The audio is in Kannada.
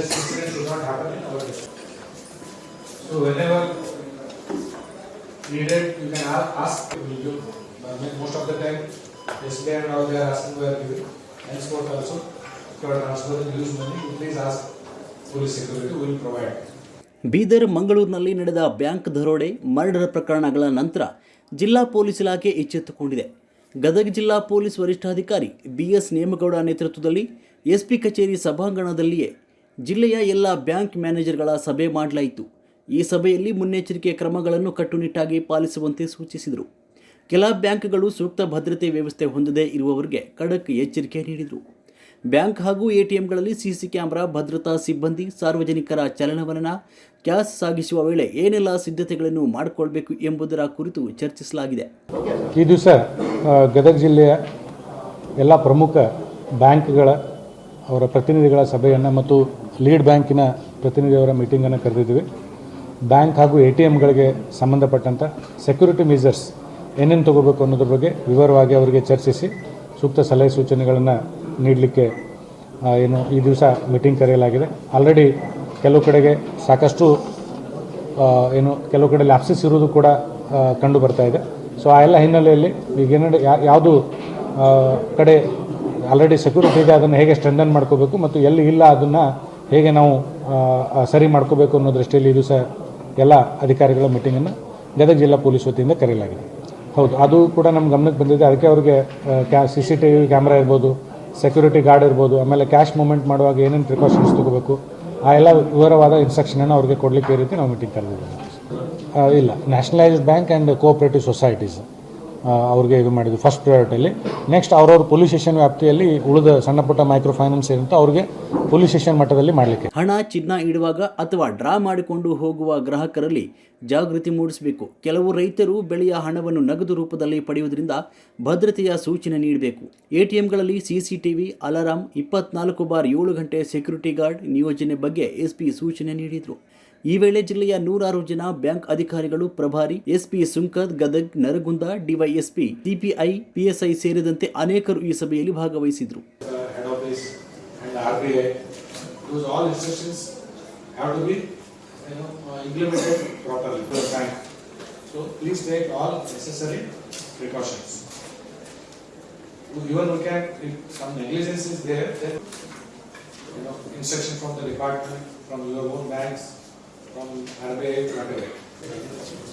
this incident should not happen in our district. So whenever needed, you can ask the video. But Most of the time, SBI and now they are asking where you are. henceforth also, if you are transferring use money, you please ask police security, we will provide. Bidar ಮಂಗಳೂರಿನಲ್ಲಿ ನಡೆದ ಬ್ಯಾಂಕ್ ದರೋಡೆ ಮರ್ಡರ್ ಪ್ರಕರಣಗಳ ನಂತರ ಜಿಲ್ಲಾ ಪೊಲೀಸ್ ಇಲಾಖೆ ಎಚ್ಚೆತ್ತುಕೊಂಡಿದೆ ಗದಗ ಜಿಲ್ಲಾ ಪೊಲೀಸ್ ವರಿಷ್ಠಾಧಿಕಾರಿ ಬಿ ಎಸ್ ನೇಮಗೌಡ ನೇತೃತ್ವದಲ್ಲಿ ಎಸ್ಪಿ ಕಚೇರಿ ಸಭಾಂಗಣದಲ್ಲಿಯೇ ಜಿಲ್ಲೆಯ ಎಲ್ಲ ಬ್ಯಾಂಕ್ ಮ್ಯಾನೇಜರ್ಗಳ ಸಭೆ ಮಾಡಲಾಯಿತು. ಈ ಸಭೆಯಲ್ಲಿ ಮುನ್ನೆಚ್ಚರಿಕೆ ಕ್ರಮಗಳನ್ನು ಕಟ್ಟುನಿಟ್ಟಾಗಿ ಪಾಲಿಸುವಂತೆ ಸೂಚಿಸಿದರು. ಕೆಲ ಬ್ಯಾಂಕ್ಗಳು ಸೂಕ್ತ ಭದ್ರತೆ ವ್ಯವಸ್ಥೆ ಹೊಂದದೇ ಇರುವವರಿಗೆ ಖಡಕ್ ಎಚ್ಚರಿಕೆ ನೀಡಿದರು. ಬ್ಯಾಂಕ್ ಹಾಗೂ ಎಟಿಎಂಗಳಲ್ಲಿ ಸಿಸಿ ಕ್ಯಾಮೆರಾ, ಭದ್ರತಾ ಸಿಬ್ಬಂದಿ, ಸಾರ್ವಜನಿಕರ ಚಲನವಲನ, ಕ್ಯಾಶ್ ಸಾಗಿಸುವ ವೇಳೆ ಏನೆಲ್ಲ ಸಿದ್ಧತೆಗಳನ್ನು ಮಾಡಿಕೊಳ್ಬೇಕು ಎಂಬುದರ ಕುರಿತು ಚರ್ಚಿಸಲಾಗಿದೆ. ಈ ದಿವಸ ಗದಗ ಜಿಲ್ಲೆಯ ಎಲ್ಲ ಪ್ರಮುಖ ಬ್ಯಾಂಕ್ಗಳ ಅವರ ಪ್ರತಿನಿಧಿಗಳ ಸಭೆಯನ್ನು ಮತ್ತು ಲೀಡ್ ಬ್ಯಾಂಕಿನ ಪ್ರತಿನಿಧಿಯವರ ಮೀಟಿಂಗನ್ನು ಕರೆದಿದ್ದೀವಿ. ಬ್ಯಾಂಕ್ ಹಾಗೂ ಎ ಟಿ ಎಮ್ಗಳಿಗೆ ಸಂಬಂಧಪಟ್ಟಂಥ ಸೆಕ್ಯೂರಿಟಿ ಮೀಸರ್ಸ್ ಏನೇನು ತಗೋಬೇಕು ಅನ್ನೋದ್ರ ಬಗ್ಗೆ ವಿವರವಾಗಿ ಅವರಿಗೆ ಚರ್ಚಿಸಿ, ಸೂಕ್ತ ಸಲಹೆ ಸೂಚನೆಗಳನ್ನು ನೀಡಲಿಕ್ಕೆ ಏನು ಈ ದಿವಸ ಮೀಟಿಂಗ್ ಕರೆಯಲಾಗಿದೆ. ಆಲ್ರೆಡಿ ಕೆಲವು ಕಡೆಗೆ ಸಾಕಷ್ಟು ಏನು ಕೆಲವು ಕಡೆ ಲ್ಯಾಪ್ಸಸ್ ಇರೋದು ಕೂಡ ಕಂಡು ಬರ್ತಾ ಇದೆ. ಸೊ ಆ ಎಲ್ಲ ಹಿನ್ನೆಲೆಯಲ್ಲಿ ಈಗ ಏನಾದ್ರು ಯಾವುದು ಕಡೆ ಆಲ್ರೆಡಿ ಸೆಕ್ಯೂರಿಟಿ ಇದೆ, ಅದನ್ನು ಹೇಗೆ ಸ್ಟ್ರೆಂಥನ್ ಮಾಡ್ಕೋಬೇಕು ಮತ್ತು ಎಲ್ಲಿ ಇಲ್ಲ ಅದನ್ನು ಹೇಗೆ ನಾವು ಸರಿ ಮಾಡ್ಕೋಬೇಕು ಅನ್ನೋ ದೃಷ್ಟಿಯಲ್ಲಿ ಇದು ಸಹ ಎಲ್ಲ ಅಧಿಕಾರಿಗಳ ಮೀಟಿಂಗನ್ನು ಗದಗ ಜಿಲ್ಲಾ ಪೊಲೀಸ್ ವತಿಯಿಂದ ಕರೆಯಲಾಗಿದೆ. ಹೌದು, ಅದು ಕೂಡ ನಮ್ಮ ಗಮನಕ್ಕೆ ಬಂದಿದೆ. ಅದಕ್ಕೆ ಅವರಿಗೆ ಕ್ಯಾ C C T V camera ಇರ್ಬೋದು ಸೆಕ್ಯೂರಿಟಿ ಗಾರ್ಡ್ ಇರ್ಬೋದು, ಆಮೇಲೆ ಕ್ಯಾಶ್ ಮೂಮೆಂಟ್ ಮಾಡುವಾಗ ಏನೇನು ಪ್ರಿಕಾಷನ್ಸ್ ತಗೋಬೇಕು, ಆ ಎಲ್ಲ ವಿವರವಾದ ಇನ್ಸ್ಟ್ರಕ್ಷನನ್ನು ಅವ್ರಿಗೆ ಕೊಡಲಿಕ್ಕೆ ಈ ರೀತಿ ನಾವು ಮೀಟಿಂಗ್ ಕರೆದಿದ್ದೀವಿ. ಇಲ್ಲ nationalized bank and cooperative societies ಅವ್ರಿಗೆ ಇದು ಮಾಡಿದ್ವಿ ಫಸ್ಟ್ ಪ್ರಯಾರಿಟಿಯಲ್ಲಿ ನೆಕ್ಸ್ಟ್ ಅವ್ರವ್ರ ಪೊಲೀಸ್ ಸ್ಟೇಷನ್ ವ್ಯಾಪ್ತಿಯಲ್ಲಿ ಉಳಿದ ಸಣ್ಣ ಪುಟ್ಟ ಮೈಕ್ರೋ ಫೈನಾನ್ಸ್ ಏನಂತ ಅವ್ರಿಗೆ ಪೊಲೀಸ್ ಸ್ಟೇಷನ್ ಮಟ್ಟದಲ್ಲಿ ಮಾಡಲಿಕ್ಕೆ. ಹಣ, ಚಿನ್ನ ಇಡುವಾಗ ಅಥವಾ ಡ್ರಾ ಮಾಡಿಕೊಂಡು ಹೋಗುವ ಗ್ರಾಹಕರಲ್ಲಿ ಜಾಗೃತಿ ಮೂಡಿಸಬೇಕು. ಕೆಲವು ರೈತರು ಬೆಳೆಯ ಹಣವನ್ನು ನಗದು ರೂಪದಲ್ಲಿ ಪಡೆಯುವುದರಿಂದ ಭದ್ರತೆಯ ಸೂಚನೆ ನೀಡಬೇಕು. ಎಟಿಎಂಗಳಲ್ಲಿ ಸಿಸಿಟಿವಿ ಅಲಾರಾಂ ಇಪ್ಪತ್ನಾಲ್ಕು ಬಾರ್ ಏಳು ಗಂಟೆ ಸೆಕ್ಯೂರಿಟಿ ಗಾರ್ಡ್ ನಿಯೋಜನೆ ಬಗ್ಗೆ ಎಸ್ಪಿ ಸೂಚನೆ ನೀಡಿದರು. ಈ ವೇಳೆ ಜಿಲ್ಲೆಯ ನೂರಾರು ಜನ ಬ್ಯಾಂಕ್ ಅಧಿಕಾರಿಗಳು ಪ್ರಭಾರಿ SP Sunkad Gadag Naragund DySP CPI PSI ಸೇರಿದಂತೆ ಅನೇಕರು ಈ ಸಭೆಯಲ್ಲಿ ಭಾಗವಹಿಸಿದ್ರು from your own banks from Harvey, whatever.